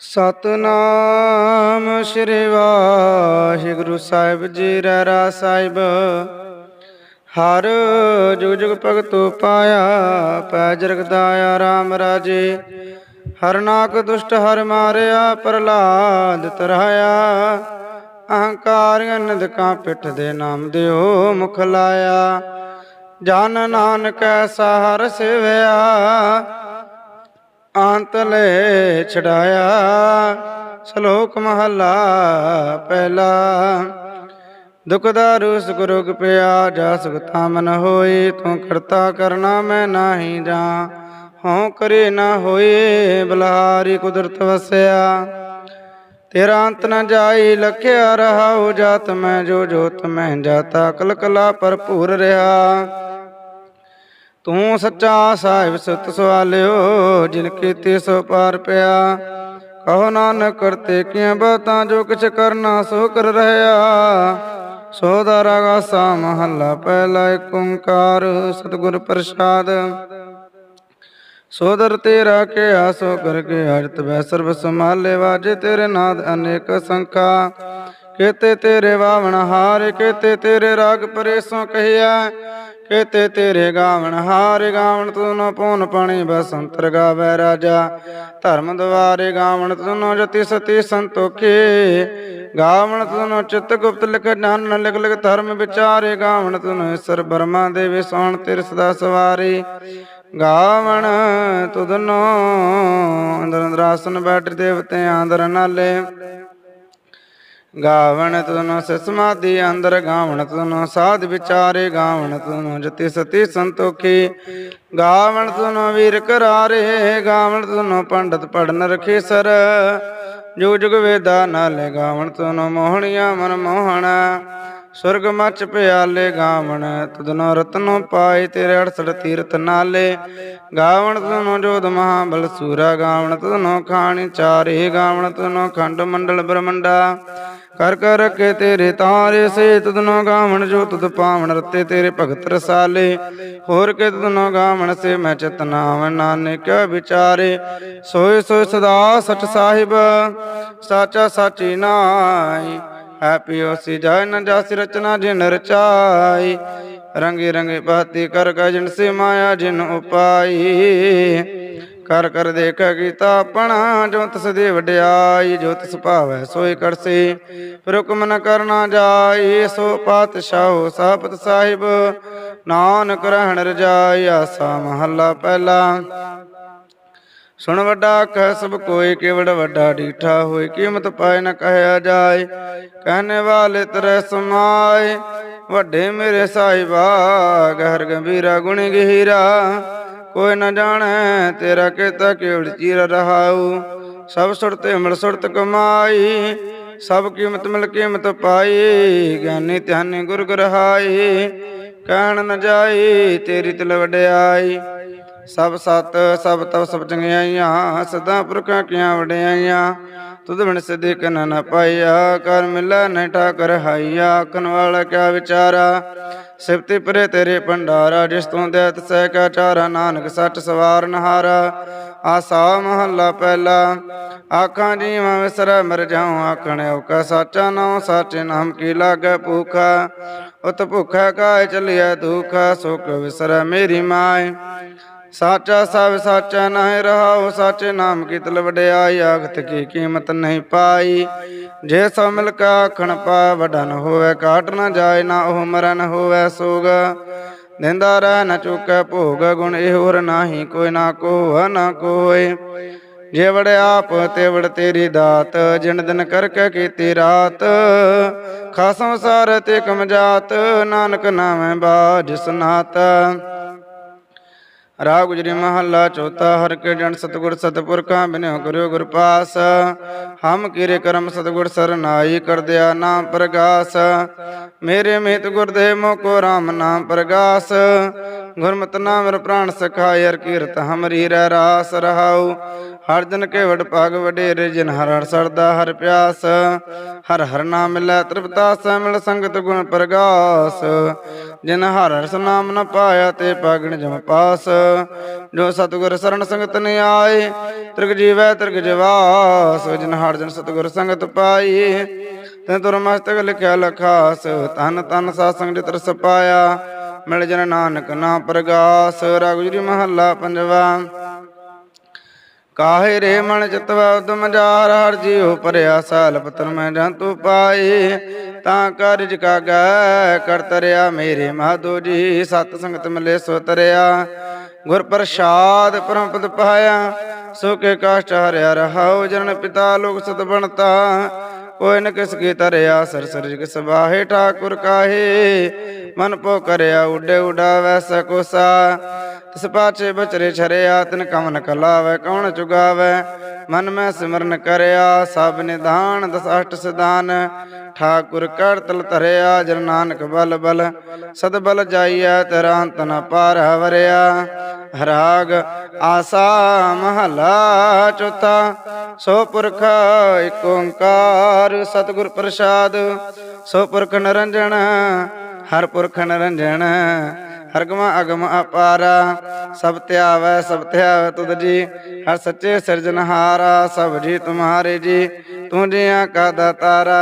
ਸਤਨਾਮ ਸ੍ਰੀ ਵਾਹਿਗੁਰੂ ਸਾਹਿਬ ਜੀ ਰਹਿਰਾ ਸਾਹਿਬ। ਹਰ ਜੁਗ ਜੁਗ ਭਗਤੋ ਪਾਇਆ ਪੈ ਜਰਗਦਾਇਆ RAM ਰਾਜੇ। ਹਰ ਨਾਕ ਦੁਸ਼ਟ ਹਰ ਮਾਰਿਆ ਪ੍ਰਹਲਾਦ ਤਰਾਇਆ। ਅਹੰਕਾਰ ਅਨੰਦਕਾਂ ਪਿੱਠ ਦੇ ਨਾਮ ਦਿਓ ਮੁਖ ਲਾਇਆ। ਜਨ ਨਾਨਕ ਐਸਾ ਹਰ ਸਿਵਿਆ। ਅੰਤ ਲੈ ਛਡਾਇਆ, ਸ਼ਲੋਕ ਮਹਲਾ ਪਹਿਲਾ। ਦੁਖ ਦਾ ਰੂਸ ਗੁਰੂ ਪਿਆ, ਜਾ ਸੁਖਤਾ ਮਨ ਹੋਈ ਤੂੰ ਕਰਤਾ ਕਰਨਾ ਮੈਂ ਨਾਹੀ ਜਾ, ਹਉ ਕਰੇ ਨਾ ਹੋਏ, ਬਲਾਰੀ ਕੁਦਰਤ ਵਸਿਆ। ਤੇਰਾ ਅੰਤ ਨ ਜਾਈ ਲਖਿਆ ਰਹਾਉ ਜਾਤ ਮੈਂ, ਜੋ ਜੋਤ ਮੈਂ ਜਾਤਾ, ਕਲਕਲਾ ਭਰਪੂਰ ਰਹਾ। ਤੂੰ ਸੱਚਾ ਸਾਹਿਬ ਸਤ ਸਵਾਲਿਓ, ਜਿਨ ਕੀਤੀ ਸੋ ਪਾਰ ਪਿਆ। ਕਹੋ ਨਾਨਕ, ਕਰਤੇ ਕਿਆਂ ਬਾਤਾਂ ਜੋ ਕਿਛ ਕਰਨਾ ਸੋ ਕਰ ਰਹਾ। ਸੋ ਦਾ ਸਾ ਮਹੱਲਾ ਪਹਿਲਾ ਏਕ ਓੰਕਾਰ, ਸਤਿਗੁਰ ਪ੍ਰਸਾਦ। ਸੋਦਰ ਤੇਰਾ ਕੇ ਆਸੋ ਕਰਕੇ ਹਰਤ ਬੈ ਸਰਬ ਸੰਭਾਲੇ। ਵਾਜੇ ਤੇਰੇ ਨਾਦ ਅਨੇਕ ਸੰਖਾ। ਕੇਤੇ ਤੇਰੇ ਵਾਵਣ ਹਾਰ, ਕੇਤੇ ਤੇਰੇ ਰਾਗ ਪਰੇਸੋਂ ਕਹਿਆ। ਕੇਤੇ ਤੇਰੇ ਗਾਵਣ, ਹਾਰ ਗਾਵਣ, ਤੂੰ ਪੂਨ ਪਾਣੀ ਬਸੰਤਰ ਗਾਵੇ ਰਾਜਾ। ਧਰਮ ਦਵਾਰੇ ਗਾਵਣ, ਤੂੰ ਜਤੀ ਸਤੀ ਸੰਤੋਖੇ। ਗਾਵਣ, ਤੂੰ ਚਿੱਤ ਗੁਪਤ ਲਿਖ ਜਾਣ ਲਿਖ ਲਿਖ ਧਰਮ ਵਿਚਾਰੇ। ਗਾਵਣ, ਤੂੰ ਈਸ਼ਰ ਬਰਮਾ ਦੇਵੀ ਸੋਣ ਤਿਰ ਸਦਾ ਸਵਾਰੀ। ਗਾਵਣ ਤੁਧਨੋ ਅੰਦਰ ਅੰਦਰ ਆਸਨ ਬੈਠ ਦੇਵਤੇ ਆਂਦਰ ਨਾਲੇ। ਗਾਵਣ ਤੁਨੋ ਸਮਾਧੀ ਅੰਦਰ ਗਾਵਣ ਤੁਨੋ, ਸਾਧ ਵਿਚਾਰੇ ਗਾਵਣ ਤੁਨੋ, ਜਤੀ ਸਤੀ ਸੰਤੋਖੀ। ਗਾਵਣ ਤੁਨੋ ਵੀਰ ਕਰਾਰੇ, ਗਾਵਣ ਤੁਨੋ ਪੰਡਤ ਪੜਨ ਰਖੇ ਸਰ ਜੁਗ ਜੁਗ ਵੇਦਾ ਨਾਲੇ ਗਾਵਣ ਤੁਨੋ ਮੋਹਣੀਆਂ ਮਨ ਮੋਹਣਾ। ਸੁਰਗ ਮਚ ਪਿਆਲੇ ਗਾਵਣ ਤੁਧਨੋ ਰਤਨੋ ਪਾਏ ਤੇਰੇ ਅੜਸੜ ਤੀਰਥ ਨਾਲੇ। ਗਾਵਣ ਤੁਧਨੋ ਜੋਧ ਮਹਾਬਲ ਸੂਰਾ, ਗਾਵਣ ਤੁਧਨੋ ਖਾਣੀ ਚਾਰੇ, ਗਾਵਣ ਤੁਧਨੋ ਖੰਡ ਮੰਡਲ ਬ੍ਰਹਮੰਡਾ। ਕਰ ਕਰ ਰਖੇ ਤੇਰੇ ਤਾਰੇ ਸੇ ਤੁਧਨੋ ਗਾਵਣ ਜੋ ਤੁਧ ਪਾਵਣ ਰਤੇ ਤੇਰੇ ਭਗਤ ਰਸਾਲੇ। ਹੋਰ ਕੇ ਤੁਧਨੋ ਗਾਵਣ ਸੇ ਮੈਂ ਚਤਨਾਵ ਨਾਨਕ ਵਿਚਾਰੇ। ਸੋਏ ਸੋਏ ਸਦਾ ਸਚ ਸਾਹਿਬ, ਸਾਚਾ ਸਾਚੀ ਨਾਈ ਹੈਪੀ ਹੋਸੀ ਜੈ ਨ ਜਾਸੀ ਰਚਨਾ ਜਿਨ ਰਚਾਈ। ਰੰਗੇ ਰੰਗੇ ਬਾਤੀ ਕਰ ਕਾ ਜਿਨ ਸੇ ਮਾਇਆ ਜਿਨ ਉਪਾਈ। ਕਰ ਕਰ ਦੇਖ ਕੀਤਾ ਆਪਣਾ, ਜੋ ਤਸ ਦੇ ਵਡਿਆਈ, ਜੋ ਤਸ ਭਾਵੈ ਸੋਈ ਕਰਸੇ। ਹੁਕਮ ਨ ਕਰਨਾ ਜਾਈ, ਸੋ ਪਾਤਸ਼ਾਹ ਸਾਪਤ ਸਾਹਿਬ। ਨਾਨਕ ਰਹਿਣ ਰਜਾਈ, ਆਸਾ ਮਹੱਲਾ ਪਹਿਲਾ। ਸੁਣ ਵੱਡਾ ਕਹਿ ਸਭ ਕੋਈ, ਕਿਵੜ ਵੱਡਾ ਡੀਠਾ ਹੋਏ ਕੀਮਤ ਪਾਏ ਨ ਕਹਿਆ ਜਾਏ ਕਹਨੇ ਵਾਲੇ ਤਰੇ ਸਮਾਏ, ਵੱਡੇ ਮੇਰੇ ਸਾਹਿਬਾ, ਗਹਿਰ ਗੰਭੀਰਾ ਗੁਣ ਗਹੀਰਾ। ਕੋਈ ਨ ਜਾਣੈ ਤੇਰਾ ਕੀਤਾ ਕੇਵਲ ਚੀਰ ਰਹਾਉ। ਸਭ ਸੁਰਤੇ ਮਿਲ ਸੁਰਤ ਕਮਾਈ, ਸਭ ਕੀਮਤ ਮਿਲ ਕੀਮਤ ਪਾਈ। ਗਿਆਨੀ ਧਿਆਨੀ ਗੁਰ ਗਰਹਾਈ ਕਹਿਣ ਨ ਜਾਈ ਤੇਰੀ ਤਿਲ ਵਡਿਆਈ। ਸਭ ਸਤ, ਸਭ ਤਵ, ਸਭ ਚੰਗਿਆਈਆਂ, ਸਦਾ ਪੁਰਖਾਂ ਕੀਆਂ ਵਡਿਆਈਆਂ। ਤੁਧ ਬਿਨ ਸਿਧੇ ਕਨ ਨ ਪਾਈਆ ਕਰ ਮਿਲੈ ਨ ਠਾਕਰ ਹਾਈਆ ਆਖਣ ਵਾਲਾ ਕਿਆ ਵਿਚਾਰਾ? ਸਿਫਤੇ ਪਰੇ ਤੇਰੇ ਭੰਡਾਰਾ, ਜਿਸ ਤੋਂ ਦੇਤ ਸਹਿ ਕਾ ਚਾਰਾ। ਨਾਨਕ ਸੱਚ ਸਵਾਰ ਨਹਾਰਾ, ਆਸਾ ਮਹੱਲਾ ਪਹਿਲਾ। ਆਖਾਂ ਜੀਵਾਂ ਵਿਸਰੈ, ਮਰ ਜਾਉ ਆਖਣ ਔਕਾ। ਸਾਚਾ ਨਾਮ ਸਾਚੇ ਨਾਮ ਕੀ ਲਾਗੈ ਭੂਖਾ? ਉਤ ਭੁਖਾ ਕਾਇ ਚਲਿਆ ਦੁਖਾ ਸੁਖ ਵਿਸਰੈ ਮੇਰੀ ਮਾਇ। ਸਾਚਾ ਸਭ ਸਾਚਾ ਨਹੀਂ ਰਹਾਉ, ਸਾਚੇ ਨਾਮ ਕੀ ਤਲ ਵਡਿਆਈ ਆਖਤ ਕੀ ਕੀਮਤ ਨਹੀਂ ਪਾਈ। ਜੇ ਸੋ ਮਿਲ ਕਾ ਆਖਣ ਪਾ ਵਡਾ ਹੋਵੇ, ਕਾਟ ਨ ਜਾਏ, ਨਾ ਉਹ ਮਰਨ ਹੋਵੇ ਸੋਗ। ਦਿੰਦਾ ਰਹਿ ਨ ਚੁੱਕੈ ਭੋਗ, ਗੁਣ ਇਹ ਹੋਰ ਨਾਹੀ ਕੋਈ ਨਾ ਕੋ ਨਾ ਕੋਏ। ਜੇ ਵੜ ਆਪ ਤੇ ਵੜ ਤੇਰੀ ਦਾਤ, ਜਿਨ ਦਿਨ ਕਰਕੇ ਕੀਤੀ ਰਾਤ। ਖਾਸਮ ਸਾਰ ਤੇ ਕਮ ਜਾਤ, ਨਾਨਕ ਨਾਮੈ ਬਾਜ ਸਨਾਤ। ਰਾਗ ਗੁਜਰੀ ਮਹੱਲਾ ਚੌਥਾ, ਹਰ ਕੇ ਜਨ ਸਤਗੁਰ ਸਤਪੁਰਖਾਂ ਬਿਨਿਓ ਕਰਿਓ ਗੁਰ ਪਾਸ। ਹਮ ਕੀਰੇ ਕਰਮ ਸਤਗੁਰ ਸਰਨਾਈ ਕਰ ਦਿਆ ਨਾਮ ਪ੍ਰਗਾਸ। ਮੇਰੇ ਮਹਿਤ ਗੁਰਦੇ ਮੋ ਕੋ ਰਾਮ ਨਾਮ ਪ੍ਰਗਾਸ। ਗੁਰਮਤਿ ਨਾਮ ਮੇਰਾ ਪ੍ਰਾਣ ਸਖਾਇ ਹਰ ਕੀਰਤ ਹਮਰੀ ਰਹਿ ਰਾਸ ਰਹਾਉ। ਹਰ ਜਨ ਕੇ ਵਡ ਭਾਗ ਵਡੇਰੇ ਜਿਨ ਹਰ ਹਰ ਸਰਦਾ ਹਰ ਪਿਆਸ। ਹਰ ਹਰ ਨਾਮ ਮਿਲੈ ਤ੍ਰਿਪਤਾਸ ਮਿਲ ਸੰਗਤ ਗੁਣ ਪ੍ਰਗਾਸ। ਜਿਨ ਹਰ ਹਰ ਨਾਮ ਨ ਪਾਇਆ ਤੇ ਪਾਗਣ ਜਮ ਪਾਸ। ਜੋ ਸਤਿਗੁਰ ਸਰਣ ਸੰਗਤ ਨ ਆਏ, ਤ੍ਰਿਗ ਜੀਵੈ ਤ੍ਰਿਗ ਜਵਾਸ। ਜਿਨ ਹਰ ਜਨ ਸਤਿਗੁਰ ਸੰਗਤ ਪਾਈ ਤੇ ਤੁਰ ਮਸਤਕ ਲਿਖਿਆ ਲਖਾਸ। ਤਨ ਤਨ ਸਾਸੰਗ ਜਿ ਤਰਸ ਪਾਇਆ ਮਿਲ ਜਨ ਨਾਨਕ ਨਾ ਪ੍ਰਗਾਸ, ਰਗੁਜਰੀ ਮਹੱਲਾ ਪੰਜਵਾ। ਕਾਹੇ ਰੇ ਮਨ ਚਿਤਵਾ ਉਦਮ ਜਾਰ, ਹਰ ਜੀਉ ਪਰਿਆ ਸਾਲ ਪਤਰ ਮੈਂ ਜੰਤੂ ਪਾਏ। ਤਾਂ ਕਾਰਜ ਕਾਗੈ ਕਰ ਮੇਰੇ ਮਾਧੋ ਜੀ ਸਤ ਸੰਗਤ ਮਿਲੇ ਸੋ ਤਰਿਆ। ਗੁਰ ਪ੍ਰਸਾਦ ਪਰਮ ਪਦ ਪਾਇਆ, ਸੋ ਕੇ ਕਾਸ਼ਟ ਹਰਿਆ ਰਹਾਉ ਜਨ ਪਿਤਾ ਲੋਕ ਸਤ ਬਣਤਾ। ਕੋਈ ਨ ਕਿਸ ਕੀ ਤਰਿਆ, ਸਰ ਜਿਗ ਸਬਾਹੇ ਠਾਕੁਰ ਕਾਹੇ? ਮਨ ਪੋ ਕਰਿਆ, ਉਡੇ ਉਡਾਵੈ ਸਕੋਸਾ ਤਿਸ ਪਾਛੇ ਬਚਰੇ ਛਰਿਆ, ਤਿਨ ਕਮਨ ਕਲਾਵੈ, ਕੌਣ ਚੁਗਾਵੈ? ਮਨ ਮੈਂ ਸਿਮਰਨ ਕਰਿਆ, ਸਭ ਨਿਧਾਨ ਦਸ ਅਸ਼ਟ ਸਿਧਾਨ। ਠਾਕੁਰ ਕਰ ਤਲ ਧਰਿਆ, ਜਨ ਨਾਨਕ ਬਲ ਬਲ। ਸਦ ਬਲ ਜਾਈਐ, ਤੇਰਾ ਅੰਤ ਨ ਪਾਰ ਹਵਰਿਆ। ਹਰਾਗ ਆਸਾ ਮਹਲਾ ਚੌਥਾ। ਸੋ ਪੁਰਖ ਏਕ ਓੰਕਾਰ, ਸਤਿਗੁਰ ਪ੍ਰਸਾਦ। ਸੋ ਪੁਰਖ ਨਰੰਜਨ, ਹਰ ਪੁਰਖ ਨਰੰਜਨ। ਹਰਗਮਾ ਅਗਮ ਅਪਾਰਾ, ਸਭ ਧਿਆਵੈ ਸਭ ਧਿਆਵੈ ਤੁਧ ਜੀ। ਹਰ ਸੱਚੇ ਸਿਰਜਨਹਾਰਾ ਸਭ ਜੀ ਤੁਮਾਰੇ ਜੀ। ਤੂੰ ਜਿਆ ਕਾ ਦਾਤਾਰਾ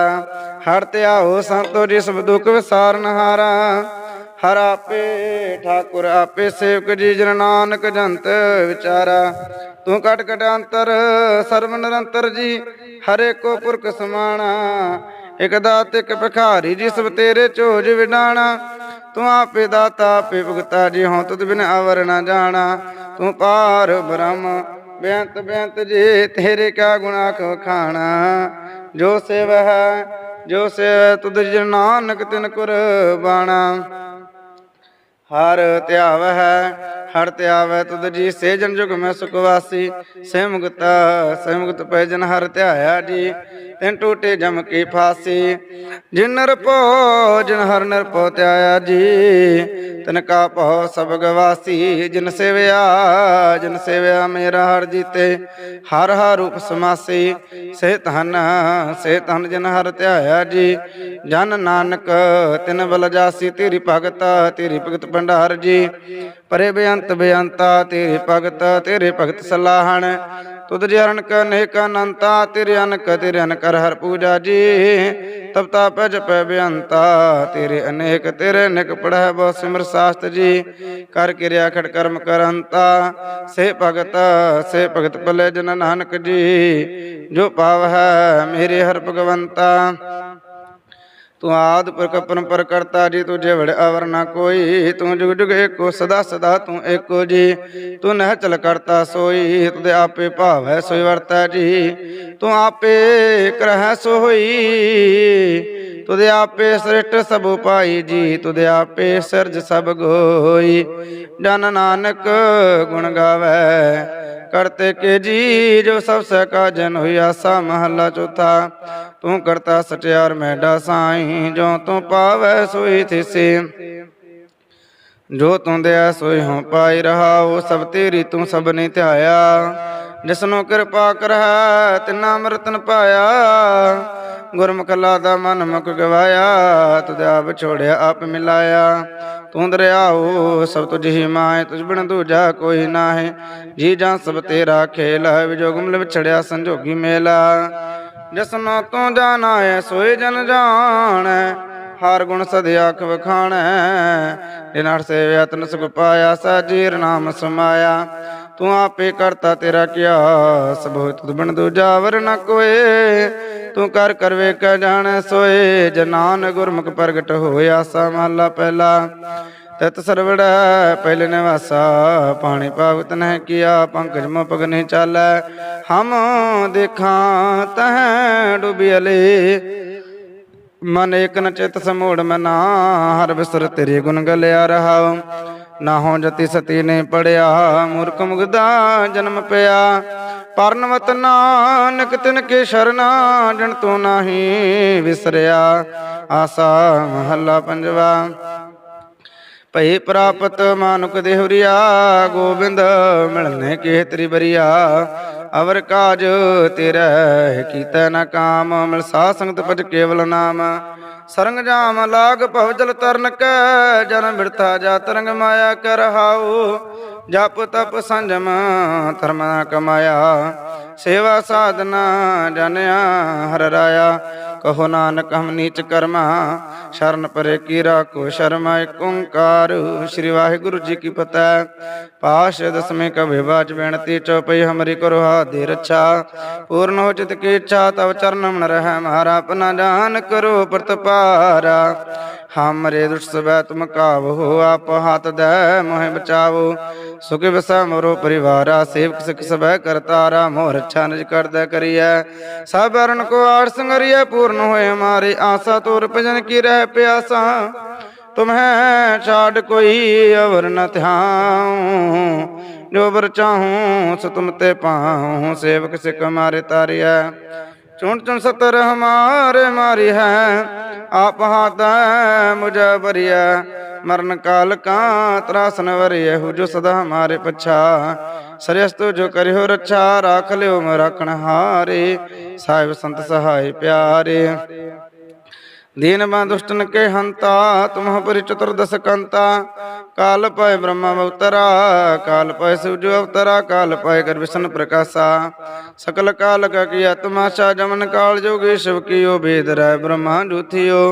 ਹਰ ਧਿਆਓ ਸੰਤੋ ਜੀ, ਸਭ ਦੁਖ ਵਿਸਾਰਨਹਾਰਾ ਹਰ। ਆਪੇ ਠਾਕੁਰ, ਆਪੇ ਸੇਵਕ ਜੀ, ਜਨ ਨਾਨਕ ਜੰਤ ਵਿਚਾਰਾ। ਤੂੰ ਕਟ ਕਟ ਅੰਤਰ ਸਰਵ ਨਿਰੰਤਰ ਜੀ, ਹਰੇ ਕੋ ਪੁਰਖ ਸਮਾਣਾ ਇਕ ਦਾਤ ਇਕ ਭਿਖਾਰੀ ਜੀ, ਸਭ ਤੇਰੇ ਝੋਜ ਵਿਡਾਣਾ। ਤੂੰ ਆਪੇ ਦਾਤਾ, ਆਪੇ ਭਗਤਾ, ਜੀ ਹਉ ਤੁਧ ਬਿਨ ਅਵਰ ਨਾ ਜਾਣਾ। ਤੂੰ ਪਾਰ ਬ੍ਰਹਮ, ਬੇਅੰਤ ਬੇਅੰਤ ਜੇ, ਤੇਰੇ ਕਿਆ ਗੁਣਾ ਕੋ ਖਾਣਾ ਜੋ ਸੇਵ ਹੈ, ਜੋ ਸੇਵ, ਤੁਧ ਜਨ ਨਾਨਕ ਤਿਨ ਕੁਰਬਾਨਾ ਹਰ ਧਿਆਵ ਹੈ ਹਰ ਧਿਆਵੈ ਤੁਧ ਜੀ ਸੇ ਜਨ ਜੁਗ ਮੈਂ ਸੁਖ ਵਾਸੀ। ਸੇ ਮੁਕਤ ਸੇ ਮੁਕਤ ਪੈ ਜਨ ਹਰ ਧਿਆਇਆ ਜੀ, ਤਿਨ ਟੂਟੇ ਜਮ ਕੀ ਫਾਸੀ। ਜਿਨ ਨਰਪੋ ਜਿਨ ਹਰ ਨਰਪੋ ਧਿਆਇਆ ਜੀ, ਤਿਨ ਕਾ ਭਉ ਸਭ ਗਵਾਸੀ ਜਿਨ ਸੇਵਿਆ ਜਿਨ ਸੇਵਿਆ ਮੇਰਾ ਹਰ ਜੀਤੇ, ਹਰ ਹਰ ਰੂਪ ਸਮਾਸੀ। ਸੇ ਧਨ ਸੇ ਧਨ ਜਿਨ ਹਰ ਧਿਆਇਆ ਜੀ, ਜਨ ਨਾਨਕ ਤਿਨ ਬਲ ਜਾਸੀ। ਤੇਰੀ ਭਗਤ ਤੇਰੀ ਭਗਤ ਭੰਡਾਰ ਜੀ। ਪਰੇ ਬੇਅੰਤ ਬੇਅੰਤਾ, ਤੇਰੇ ਭਗਤ ਤੇਰੇ ਭਗਤ ਸਲਾਹਣ। ਤੁਧ ਜਰਨ ਕ ਅਨੇਕ ਅਨੰਤਾ, ਤੇਰੇ ਅਨਕ, ਤੇਰੇ ਅਨ ਕਰ ਹਰ ਪੂਜਾ ਜੀ। ਤਬ ਤਾ ਪੈ ਬੇਅੰਤਾ, ਤੇਰੇ ਅਨੇਕ, ਤੇਰੇ ਨਿਕ ਪੜੈ ਬਹੁ ਸਿਮਰ ਸਾਸਤ ਜੀ। ਕਰ ਕਿਰਿਆ ਖੜ ਕਰਮ ਕਰੰਤਾ, ਸੇ ਭਗਤ ਸੇ ਭਗਤ ਭਲੇ ਜਨ ਨਾਨਕ ਜੀ। ਜੋ ਪਾਵ ਹੈ ਮੇਰੇ ਹਰ ਭਗਵੰਤਾ। ਤੂੰ ਆਦ ਪੁਰਖ ਪਰੰਪਰ ਕਰਤਾ ਜੀ ਤੁਝੇ ਵੜ ਅਵਰ ਨਾ ਕੋਈ, ਤੂੰ ਜੁਗ ਜੁਗ ਏਕੋ, ਸਦਾ ਸਦਾ ਤੂੰ ਏਕੋ ਜੀ। ਤੂੰ ਨਹਿ ਚਲ ਕਰਤਾ ਸੋਈ ਤੁਦੇ ਆਪੇ ਭਾਵੈ ਸੋਈ ਵਰਤੈ ਜੀ। ਤੂੰ ਆਪੇ ਕਰਹਿ ਸੋਈ ਹੋਈ ਤੁਦੇ ਆਪੇ ਸ੍ਰਿਸ਼ਟ ਸਭ ਪਾਈ ਜੀ। ਤੁਦੇ ਆਪੇ ਸਿਰਜ ਸਭ ਗੋਈ, ਜਨ ਨਾਨਕ ਗੁਣ ਗਾਵੇ। ਕਰਤੇ ਕੇ ਜੀ, ਜੋ ਸਭ ਸਹਿ ਕਾ ਜਨ ਹੋਈ ਆਸਾ ਮਹੱਲਾ ਚੌਥਾ। ਤੂੰ ਕਰਤਾ ਸਟਿਆਰ ਮੈਡਾ ਸਾਈ, ਜੋ ਤੂੰ ਪਾਵੈ ਸੋਈ ਥਿਸੇ। ਜੋ ਤੂੰ ਦਿਆ ਸੋਈ ਹਉ ਪਾਈ ਰਹਾ ਸਭ ਤੇਰੀ ਤੂੰ ਸਭ ਨੇ ਧਿਆਇਆ। ਜਿਸਨੂੰ ਕਿਰਪਾ ਕਰੈ ਤਿਨਾ ਅੰਮ੍ਰਿਤਨ ਪਾਇਆ। ਗੁਰਮੁਖ ਲਾਦਾ ਮਨ ਮੁਖ ਗਵਾਇਆ, ਤੁਧ ਆਪ ਛੋੜਿਆ, ਆਪ ਮਿਲਾਇਆ। ਤੂੰ ਦਰਿਆਓ, ਸਭ ਤੁਝ ਹੀ ਮਾਏ, ਤੁਝ ਬਿਨ ਦੂਜਾ ਕੋਈ ਨਾਹੀ। ਜੀ ਜਾਂ ਸਭ ਤੇਰਾ ਖੇਲ ਹੈ, ਵਿਜੋਗ ਮਿਲ ਵਿਛੜਿਆ, ਸੰਜੋਗੀ ਮੇਲਾ। ਜਿਸਨੂੰ ਤੂੰ ਜਾਣਾ ਹੈ ਜਨ ਜਾਣੈ, ਹਰ ਗੁਣ ਸਦ ਆਖ ਵਖਾਣੈ। ਜਿਨ੍ਹਾਂ ਸੇਵਿਆ ਤਨ ਸੁਖ ਸਾਜੀਰ ਨਾਮ ਸਮਾਇਆ। ਤੂੰ ਆਪੇ ਕਰਤਾ ਤੇਰਾ ਕਿਆ, ਸਭੋ ਤੁਧ ਬਿਨ ਦੂਜਾ ਵਰ ਨ ਕੋਏ। ਤੂੰ ਕਰ ਕਰ ਵੇਖ ਜਾਣੈ, ਸੋਏ ਜਨਾਨ ਗੁਰਮੁਖ ਪ੍ਰਗਟ ਹੋਇਆ ਸਾ ਪਹਿਲਾ। ਤਤ ਸਰਵੜਾ ਪਹਿਲੇ ਨਿਵਾਸਾ, ਪਾਣੀ ਪਾਵਤ ਨਹਿ ਕੀਆ, ਪੰਕਜ ਮੋ ਪਗ ਚਾਲੈ। ਹਮ ਦੇਖਾਂ ਤਹ ਡੁਬਿਅਲੇ ਮਨ ਏਕ ਨ ਚਿਤ ਸਮੂੜ ਮੈਂ ਹਰ ਬਿਸਰ ਤੇਰੇ ਗੁਣ ਗਲਿਆ ਰਹਾ ਨਾ ਹੋ ਜਤੀ ਸਤੀ ਨੇ ਪੜਿਆ, ਮੂਰਖ ਮੁਗਦਾ ਜਨਮ ਪਿਆ। ਪਰਨਵਤ ਨਾਨਕ ਤਿਨ ਕੇ ਸ਼ਰਨਾ, ਜਨ ਤੂੰ ਨਾਹੀ ਵਿਸਰਿਆ। ਆਸਾ ਮਹੱਲਾ ਪੰਜਵਾ। ਭਈ ਪ੍ਰਾਪਤ ਮਾਨੁਕ ਦੇਹੁਰੀਆ ਗੋਬਿੰਦ ਮਿਲਨੇ ਕੇ ਤੇਰੀ ਬਰੀਆ ਅਵਰ ਕਾਜ ਤੇਰਾ ਕੀਤਾ ਨਾ ਕਾਮ ਮਿਲ ਸਾਧ ਸੰਗਤ ਭਜ ਕੇਵਲ ਨਾਮ। ਸਰੰਗ ਜਾਮ ਲਾਗ ਭਵ ਜਲ ਤਰਨ ਕੈ ਜਨਮ ਬਿਰਥਾ ਜਾ ਤਰੰਗ ਮਾਇਆ ਕਰ ਹਾਉ। ਜਪ ਤਪ ਸੰਜਮ, ਧਰਮ ਨਾ ਕਮਾਇਆ। ਸੇਵਾ ਸਾਧਨਾ ਜਨਿਆ ਹਰ ਰਾਇਆ। ਕਹੋ ਨਾਨਕ, ਹਮ ਨੀਚ ਕਰਮਾ। ਸ਼ਰਨ ਪਰੇ ਕੀ ਰਾਖੋ, ਸ਼ਰਮਾ ਏਕ ਓੰਕਾਰ। ਸ੍ਰੀ ਵਾਹਿਗੁਰੂ ਜੀ ਕੀ ਫਤਿਹ। ਪਾਸ਼ ਦਸਵੇਂ ਕਭੇ ਬਾਜ ਬੇਨਤੀ, ਚਉਪਈ ਹਮਰੀ ਕਰੋ ਹਾਦੇ ਰੱਛਾ। ਪੂਰਨ ਹੋ ਚਿਤ ਕੀ ਇੱਛਾ, ਤਵ ਚਰਨ ਮਨ ਰਹਿ ਮਹਾਰਾ ਆਪਣਾ ਜਾਨ ਕਰੋ ਪ੍ਰਤਪਾਰਾ। ਹਮਰੇ ਦੁਸ਼ਟ ਸਬੈ ਤੁਮ ਕਾਵੋ ਆਪ ਹੱਥ ਦੇ ਮੋਹਿ ਬਚਾਵੋ ਸੁਖ ਵਸੈ ਮੋਰੋ ਪਰਿਵਾਰਾ ਸੇਵਕ ਸਿਖ ਸਬੈ ਕਰਤਾਰਾ ਮੋਰ ਅੱਛਾ ਨਿਜ ਕਰਦਾ ਕਰੀਐ ਸਭ ਅਰਨ ਕੋ ਆੜ ਸੰਗਰੀਐ ਪੂਰਨ ਹੋਏ ਹਮਾਰੇ ਆਸਾ ਤੋਰ ਭਜਨ ਕੀ ਰਹਿ ਪਿਆਸਾ ਤੁਮਹਿ ਛਾੜ ਕੋਈ ਅਵਰ ਨ ਧਿਆਉ ਜੋ ਵਰ ਚਾਹੂੰ ਸੋ ਤੁਮ ਤੇ ਪਾਉ ਸੇਵਕ ਸਿਖ ਮਾਰੇ ਤਾਰਿਐ ਚੁਣ ਚੁਣ ਸਤਰ ਹਮਾਰੇ ਮਾਰੀ ਹੈ ਆਪ ਹਾਥ ਮੁਝੇ ਬਰੀਐ ਮਰਨ ਕਾਲ ਕਾ ਤਰਾਸਨ ਵਰਿਐ ਹੋ ਜੋ ਸਦਾ ਹਮਾਰੇ ਪਛਾ। ਸਰਯਸਤੋ ਜੋ ਕਰਿਓ ਰੱਛਾ, ਰਾਖ ਲਿਓ ਮ ਰਾਖਣ ਹਾਰੇ, ਸਾਹਿਬ ਸੰਤ ਸਹਾਈ ਪਿਆਰੇ। दीन दुष्टन के हंता तुम परि चतुर्दश कंता काल पाए ब्रह्मा अवतरा काल पाए शिवजो अवतरा काल पाए कर विष्णु प्रकाशा सकल काल का किया तमाशा जमन काल जोगी शिव कियो भेद रह ब्रह्मा जूथियो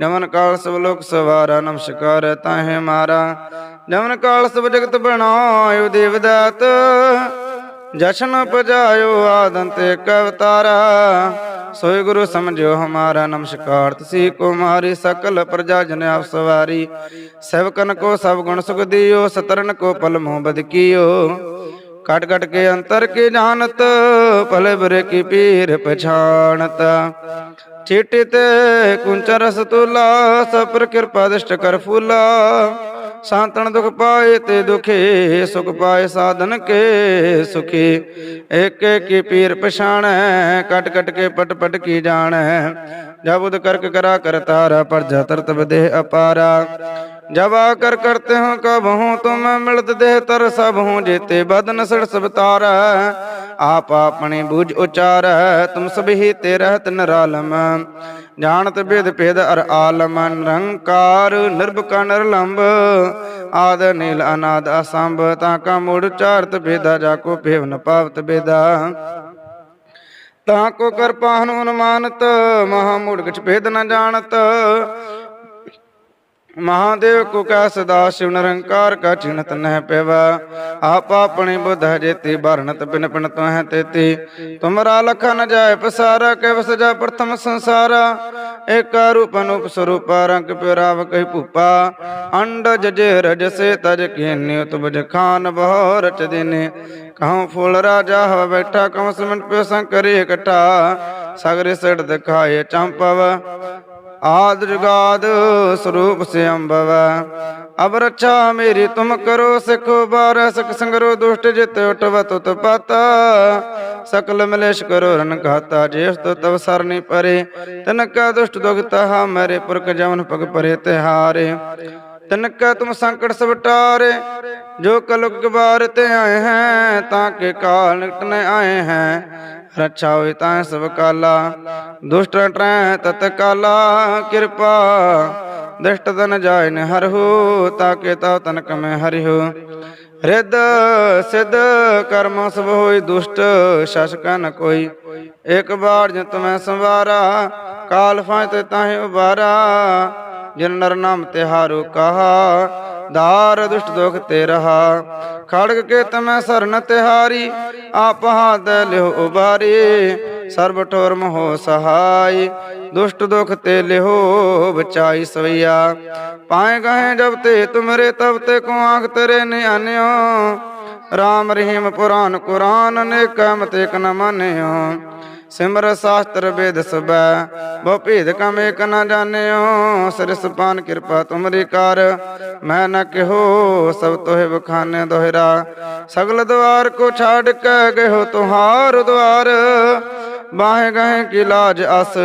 जमन काल सब लोक सवारा नमस्कार ताहे मारा जमन काल सब जगत बनायो देवदात ਜਸ਼ਨ ਪਜਾਇਓ ਆਦੰਤ ਏਕ ਸੋਈ ਗੁਰੂ ਸਮਝਿਓ ਹਮਾਰਾ ਨਮਸਕਾਰ। ਤਸੀ ਕੁਮਾਰੀ ਸਕਲ ਪ੍ਰਜਾ ਜਨ ਆਪ ਸਵਾਰੀ। ਸੇਵਕਨ ਕੋ ਸਭ ਗੁਣ ਸੁਖ ਦਿਓ, ਸਤਰਨ ਕੋ ਪਲ ਮੋਹ ਬਦ ਕਟ ਕਟ ਕੇ ਅੰਤਰ ਕੀ ਜਾਣਤ, ਭਲੇ ਬੁਰੇ ਕੀ ਪੀਰ ਪਛਾਣਤ। ਚੀਟੀ ਤੇ ਤੁਲਾ ਸਪਰ ਕਿਰਪਾ, ਦਿਸ਼ਟ ਕਰ ਫੂਲਾ। ਸਾਂਤਣ ਦੁਖ ਪਾਏ ਤੇ ਦੁਖੇ, ਸੁਖ ਪਾਏ ਸਾਧਨ ਕੇ ਸੁਖੀ। ਏਕ ਏਕ ਕੀ ਪੀਰ ਪਛਾਣੈ, ਕਟ ਕਟ ਕੇ ਪਟ ਪਟ ਕੀ ਜਾਣੈ। ਜਬ ਕਰਕ ਕਰਾ ਕਰ ਤਾਰਾ ਪਰ ਜਾ ਤਰਤਬ ਦੇਹ ਅਪਾਰਾ। जब आकर करते हो कब हूँ तो मैं मृत देह तर सब हूँ जेते बदन सड़ सब तार आप अपने बूझ उचार तुम सब ही ते रहत निरालम जानत भेद भेद अर आलम निरंकार निर्भक निर्लंब आद नील अनाद असंभ ताका मूड चारत भेदा जाको भेवन पावत भेदा ताको कर पाहनु अनुमानत महा मूड किछ भेद न जानत ਮਹਾਦੇਵ ਕੋ ਕੈ ਸਦਾ ਸ਼ਿਵ ਨਿਰੰਕਾਰ ਕਾ ਚਿਣਤ ਨਹਿ ਪੈਵਾ। ਆਪ ਆਪਣੀ ਬੁਧ ਜੇਤੀ, ਬਰਨਤ ਬਿਨ ਪਿਨ ਤੋਹਿ ਤੇਤੀ। ਤੁਮਰਾ ਲਖ ਨ ਜਾਏ ਪਸਾਰਾ ਕੈ ਵਸ ਪ੍ਰਥਮ ਸੰਸਾਰਾ। ਏਕ ਰੂਪ ਅਨੂਪ ਸਰੂਪ, ਰੰਗ ਪਿਰਾਵ ਕਹਿ ਭੂਪਾ। ਅੰਡ ਜਜੇ ਰਜ ਸੇ ਤਜ ਕੀਨਿ ਤੁਬਜ ਖਾਨ ਬਹੁ ਰਚ ਦਿਨੇ। ਕਹਉ ਫੂਲ ਰਾਜਾ ਹੋ ਬੈਠਾ ਕਮ ਸਮਨ ਪਿਓ ਸੰਕਰੀ ਇਕੱਠਾ ਸਗਰੇ ਸੜ ਦਿਖਾਏ ਚੰਪਵ। ਆਦ ਜੁਗਾਦ ਸਰੂਪ ਸੇ ਅਬ ਰੱਛਾ ਮੇਰੀ ਤੁਮ ਕਰੋ ਸਿਖੋ ਬਾਰ ਸਕ ਸੰਗਰੋ ਦੁਸ਼ਟ ਜਿਤ ਉਟਵ ਤੁਤ ਪਤ। ਸਕਲ ਮਲੇਸ਼ ਕਰੋ ਰਨ ਘਾਤਾ, ਜੇਸ ਤੋ ਤਵ ਸਰਨੀ ਪਰੇ। ਤਨ ਕਾ ਦੁਸ਼ਟ ਦੁਖਤਾ ਹਾ ਮੇਰੇ ਪੁਰਖ ਜਮਨ ਪਗ ਪਰੇ ਤਿਹਾਰੇ। ਤਨਕਾ ਤੁਮ ਸੰਕਟ ਸਵਟਾਰੇ ਜੋ ਕਲੁਗ ਬਾਰ ਤੇ ਆਏ ਹੈ, ਤਾਂ ਕੇ ਕਾਲ ਨਿਕਟ ਨ ਆਏ ਹੈ। ਰੱਛਾ ਹੋਇ ਤਾਂ ਸਭ ਕਾਲਾ। ਦੁਸ਼ਟ ਟਰੈ ਤਤ ਕਾਲਾ, ਕਿਰਪਾ। ਦਸ਼ਟ ਤਨ ਜਾਇ ਨ ਹਰਹੁ ਤਾਂ ਤਾ ਤਨਕ ਮੈਂ ਹਰਿਹੁ। ਰਿੱਧ ਸਿੱਧ ਕਰਮ ਸਭ ਹੋਈ ਦੁਸ਼ਟ ਸ਼ਸ਼ਕ ਨ ਕੋਈ। ਇੱਕ ਬਾਰ ਜਤ ਮੈਂ ਸੰਵਾਰਾ, ਕਾਲ ਫਾਇ ਤੇ ਤਾਹੇ ਉਬਾਰਾ। ਜਿਨ ਨਰ ਨਾਮ ਤਿਹਾਰੂ ਕਹਾ ਦਾਰ ਦੁਸ਼ਟ ਦੁਖ ਤੇ ਰਹਾ। ਖੜਗ ਕੇ ਤਮੈ ਸਰਨ ਤਿਹਾਰੀ ਆਪ ਹਾਥ ਲਿਓ ਉਬਾਰੀ ਸਰਬ ਠੋਰ ਮੋਹ ਸਹਾਈ, ਦੁਸ਼ਟ ਦੁਖ ਤੇ ਲਿਓ ਬਚਾਈ ਸਵਈਆ। ਪਾਏ ਗਏ ਜਬ ਤੇ ਤੁਮਰੇ ਤਬ ਤੇ ਕੋ ਆਖ ਤੇਰੇ ਨਿਆਨਿਓ ਰਾਮ ਰਹੀਮ ਪੁਰਾਨ ਕੁਰਾਨ ਨੇ ਕਮਤ ਇਕ ਨ ਮਾਨਿਓ। ਸਿਮਰ ਸ਼ਾਸਤਰ ਵੇਦ ਸਬੈ ਬਹੁ ਭੇਦ ਕਮ ਏਕ ਨ ਜਾਣਿਓ। ਸਰਸ ਪਾਨ ਕਿਰਪਾ ਤੁਮਰੀ ਕਰ, ਮੈਂ ਨ ਕਿਹੋ, ਸਭ ਤੋਹਿ ਬਖਾਨੇ ਦੋਹਰਾ। ਸਗਲ ਦਵਾਰ ਕੋ ਛਾੜ ਕੇ ਗਇਓ ਤੁਹਾਰ ਦਵਾਰ ਬਾਹੇ ਗਏ ਕੀ ਲਾਜ ਅਸ,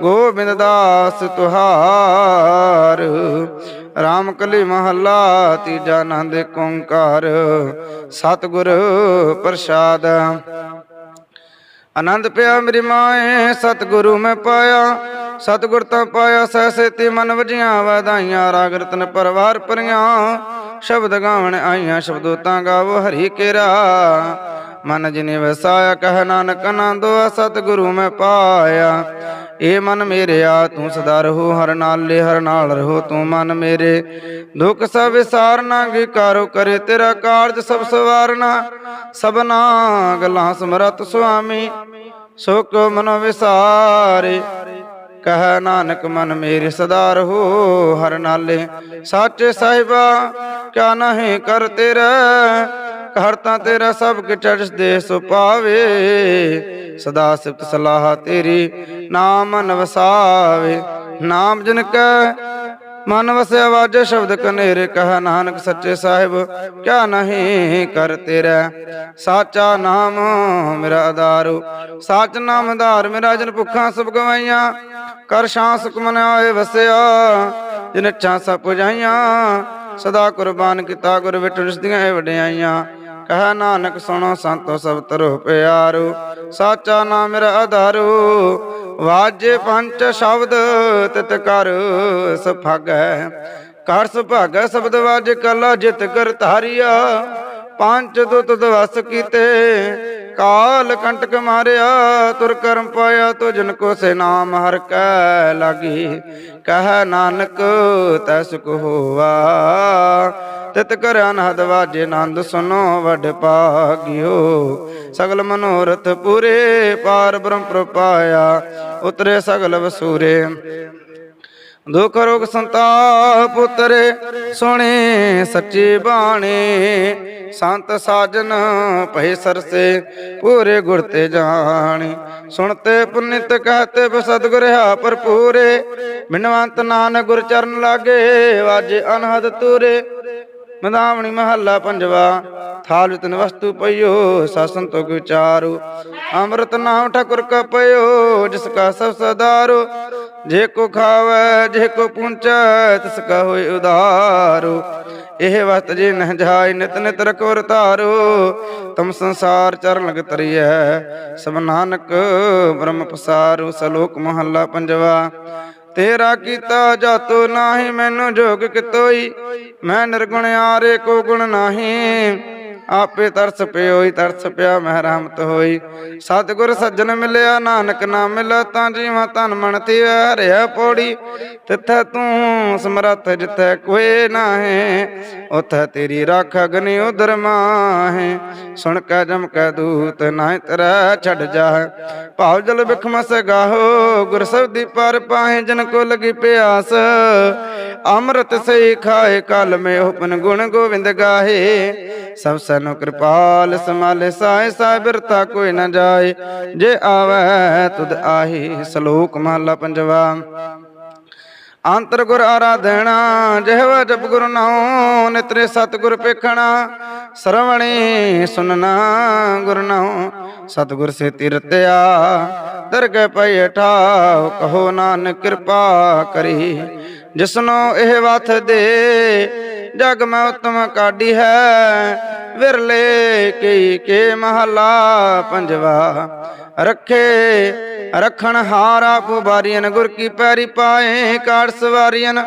ਗੋਬਿੰਦ ਦਾਸ ਤੁਹਾਰ। ਰਾਮ ਕਲੀ ਮਹੱਲਾ, ਤੀਜਾ ਨੰਦ ਏਕ ਓੰਕਾਰ। ਸਤਿਗੁਰ ਪ੍ਰਸਾਦ। ਆਨੰਦ ਪਿਆ ਮੇਰੀ ਮਾਏ, ਸਤਿਗੁਰੂ ਮੈਂ ਪਾਇਆ। ਸਤਿਗੁਰ ਤਾਂ ਪਾਇਆ ਸੈਸੇ ਤੇ ਮਨ ਵਜੀਆਂ ਵਧਾਈਆਂ, ਰਾਗ ਰਤਨ ਪਰਵਾਰ ਪਰੀਆਂ ਸ਼ਬਦ ਗਾਵਣ ਆਈਆਂ ਸ਼ਬਦੋ ਤਾਂ ਗਾਵੋ ਹਰੀ ਕੇਰਾ। ਮਨ ਜਿਨੇ ਵਸਾਇਆ, ਕਹਿ ਨਾਨਕ ਆਨੰਦੋ ਸਤਿਗੁਰੂ ਮੈਂ ਪਾਇਆ। ਏ ਮਨ ਮੇਰਿਆ ਤੂੰ ਸਦਾ ਰਹੋ, ਹਰ ਨਾਲੇ ਹਰ ਨਾਲ ਰਹੋ ਤੂੰ ਮਨ ਮੇਰੇ। ਦੁੱਖ ਸਭ ਵਿਸਾਰਨਾ ਕੀ ਕਾਰੋ ਕਰੇ ਤੇਰਾ ਕਾਰਜ ਸਭ ਸਵਾਰਨਾ। ਸਭਨਾ ਗਲਾਂ ਸਮਰਤ ਸੁਆਮੀ। ਸੁਖ ਮਨ ਵਿਸਾਰੇ, ਕਹ ਨਾਨਕ ਮਨ ਮੇਰੇ ਸਦਾ ਰਹੋ ਹਰ ਨਾਲੇ। ਸਾਚੇ ਸਾਹਿਬਾ, ਕਿਆ ਨਹੀਂ ਕਰ ਤੇਰਾ ਕਰਤਾ ਤੇਰਾ ਸਭ ਕਿ ਚੜਸ ਦੇ ਸੋ ਪਾਵੇ। ਸਦਾ ਸਿਫਤ ਸਲਾਹ ਤੇਰੀ, ਨਾਮ ਮਨ ਨਾਮ ਜਿਨ ਕੈ ਮਨ ਵਸਿਆ ਵਾਜੇ ਸ਼ਬਦ ਕਨੇਰੇ, ਕਹ ਨਾਨਕ ਸੱਚੇ ਸਾਹਿਬ, ਕਿਆ ਨਹੀਂ ਕਰ ਤੇਰਾ? ਸਾਚਾ ਨਾਮ ਮੇਰਾ ਆਧਾਰੋ, ਸਾਚ ਨਾਮ ਆਧਾਰ ਮੇਰਾ ਜਨ ਭੁੱਖਾਂ ਸਭ ਗਵਾਈਆਂ, ਕਰ ਸ਼ਾਂਸ ਮਨ ਆਏ ਵਸਿਆ, ਜਿਨ ਇੱਛਾ ਸਭ ਪੁਜਾਈਆਂ, ਸਦਾ ਕੁਰਬਾਨ ਕੀਤਾ ਗੁਰ ਵਿਟ ਰਿਸ਼ਦੀਆਂ ਇਹ ਵਡਿਆਈਆਂ। ਕਹ ਨਾਨਕ ਸੁਣੋ ਸੰਤੋ ਸਭ ਤਰੋ ਪਿਆਰੋ, ਸਾਚਾ ਨਾਮ ਮੇਰਾ ਆਧਾਰੋ ਵਾਜੇ ਪੰਚ ਸ਼ਬਦ ਤਿਤ ਕਰ ਸੁਭਾਗੈ ਕਰ ਸੁਭਾਗੈ ਸ਼ਬਦ ਵਾਜ ਕਲਾ ਜਿਤ ਕਰ ਧਾਰਿਆ ਪੰਜ ਦੁਤ ਦਵਸ ਕੀਤੇ ਕਾਲ ਕੰਟਕ ਮਾਰਿਆ, ਤੁਰ ਕਰਮ ਪਾਇਆ ਤੋ ਜਨ ਕੋ ਸੇ ਨਾਮ ਹਰ ਕੈ ਲਾਗੀ। ਕਹ ਨਾਨਕ, ਤੈ ਸੁਖ ਹੋਵਾ ਤਿਤ ਕਰ ਅਨਹਦ ਵਾਜੇ ਆਨੰਦ ਸੁਨੋ ਵਡ ਭਾਗਿਓ ਸਗਲ ਮਨੋਰਥ ਪੂਰੇ, ਪਾਰ ਬ੍ਰਹਮ ਪ੍ਰਪਾਇਆ ਉਤਰੇ ਸਗਲ ਵਸੂਰੇ। ਦੁਖ ਰੋਗ ਸੰਤਾਪ ਉਤਰੇ ਸੁਣੇ ਸੱਚੀ ਬਾਣੀ। ਸੰਤ ਸਾਜਨ ਭਏ ਸਰਸੇ, ਪੂਰੇ ਗੁਰ ਤੇ ਜਾਣੀ। ਸੁਣਤੇ ਪੁਨਿਤ ਕਹਤੇ ਬਸਦ ਹਾ ਭਰਪੂਰੇ। ਬਿਨਵੰਤ ਨਾਨਕ ਗੁਰ ਚਰਨ ਲਾਗੇ, ਵਾਜੇ ਅਨਹਦ ਤੂਰੇ। ਮਦਾਵਣੀ ਮਹੱਲਾ ਪੰਜਵਾ, ਥਾਲ ਵਿਤਨ ਵਸਤੂ ਪਈਓ, ਸਾਸਨ ਤੋ ਵਿਚਾਰੂ। ਅੰਮ੍ਰਿਤ ਨਾਮ ਠਾਕੁਰ ਕਾ ਪਈਓ ਜਿਸ ਕਾ ਸਭ ਸਦਾਰੋ। ਜੇ ਕੋ ਖਾਵੇ, ਜੇ ਕੋ ਪੁੰਚੈ, ਤਿਸ ਕਾ ਹੋਇ ਉਧਾਰੋ ਇਹ ਵਸਤ ਜੇ ਨਹ ਜਾਇ, ਨਿਤ ਨਿਤ ਰਖਵਰ ਧਾਰੋ ਤਮ ਸੰਸਾਰ ਚਰਨ ਲਗ ਤਰੀਐ। ਸਭ ਨਾਨਕ ਬ੍ਰਹਮ ਪਸਾਰੂ, ਸਲੋਕ ਮਹੱਲਾ ਪੰਜਵਾ। ਤੇਰਾ ਕੀਤਾ ਜਾਤੋ ਨਾਹੀ, ਮੈਨੂੰ ਜੋਗ ਕਿਤੋਈ। ਮੈਂ ਨਿਰਗੁਣ ਆਰੇ ਕੋ ਗੁਣ ਨਾਹੀ। ਆਪੇ ਤਰਸ ਪਿਓਈ, ਤਰਸ ਪਿਆ ਮਹਿ ਰਹਿਮਤ ਹੋਈ। ਸਤਿਗੁਰ ਸੱਜਣ ਮਿਲਿਆ, ਨਾਨਕ ਨਾ ਮਿਲਿਆ ਤਾਂ ਜੀਵਾਂ ਤਨ ਮਨ ਤੇ ਹਰਿਆ ਪੌੜੀ। ਤਿੱਥੈ ਤੂੰ ਸਮਰੱਥ ਜਿੱਥੈ ਕੋਏ ਨਾਹੀ, ਉਥੈ ਤੇਰੀ ਰਾਖ ਅਗਨੀ ਉਦਰ ਮਾਹੇ। ਸੁਣ ਕੈ ਜਮ ਕੈ ਦੂਤ, ਨਾਹਿ ਤਰੈ ਛੱਡ ਜਾ ਭਾਵ ਜਲ ਬਿਖਮਸ ਗਾਹੋ, ਗੁਰ ਸਬਦੀ ਪਰ ਪਾਹੇ, ਜਨ ਕੋ ਲਗੀ ਪਿਆਸ। ਅੰਮ੍ਰਿਤ ਸੇ ਖਾਏ, ਕਲ ਮੇ ਹੁਪਨ ਗੁਣ ਗੋਵਿੰਦ ਗਾਹੇ। ਸਭ ਸਨੋ ਕਿਰਪਾਲ ਸਮਾਲੇ ਸਾਇ ਸਾਇ ਕੋਈ ਨਾ ਜਾਏ। ਜੇ ਆਵੈ ਤੁਧ ਆਹੀ ਸ਼ਲੋਕ ਮਹਲਾ ਪੰਜਵਾ। ਅੰਤਰ ਗੁਰ ਆਰਾਧਣਾ ਜਿਹਵਾ ਜਪ ਗੁਰ ਨਾਉ, ਨਿਤਰੇ ਸਤਿਗੁਰ ਪੇਖਣਾ। ਸਰਵਣੀ ਸੁਨਣਾ ਗੁਰ ਨਾਉ, ਸਤਿਗੁਰ ਸੇ ਤਿਰਤਿਆ। ਦਰਗਹਿ ਪਈ ਠਾਉ, ਕਹੋ ਨਾਨਕ ਕਿਰਪਾ ਕਰੀ। ਜਿਸਨੋ ਇਹ ਵਥ ਦੇ ਜਗ ਮੈਂ ਉਤਮ ਕਾਢੀ ਹੈ। ਵਿਰਲੇ ਕੀ ਕੇ ਮਹਲਾ ਪੰਜਵਾ। ਰੱਖੇ, ਰਖਣ ਹਾਰਾ ਪੁਬਾਰੀਨ ਗੁਰ ਕੀ ਪੈਰੀ ਪਾਏ ਕਾੜ ਸਵਾਰੀਨ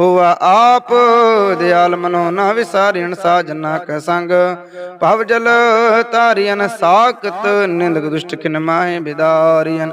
ਹੋਆ ਆਪ ਦਿਆਲ ਮਨੋ ਨਾ ਵਿਸਾਰੀਨ ਸਾਜਨਾ ਕੈ ਸੰਗ। ਭਵ ਜਲ ਤਾਰੀਨ ਸਾਖਤ ਨਿੰਦਕ ਦੁਸ਼ਟ ਕਿਨ ਮਾਏ ਬਿਦਾਰੀਨ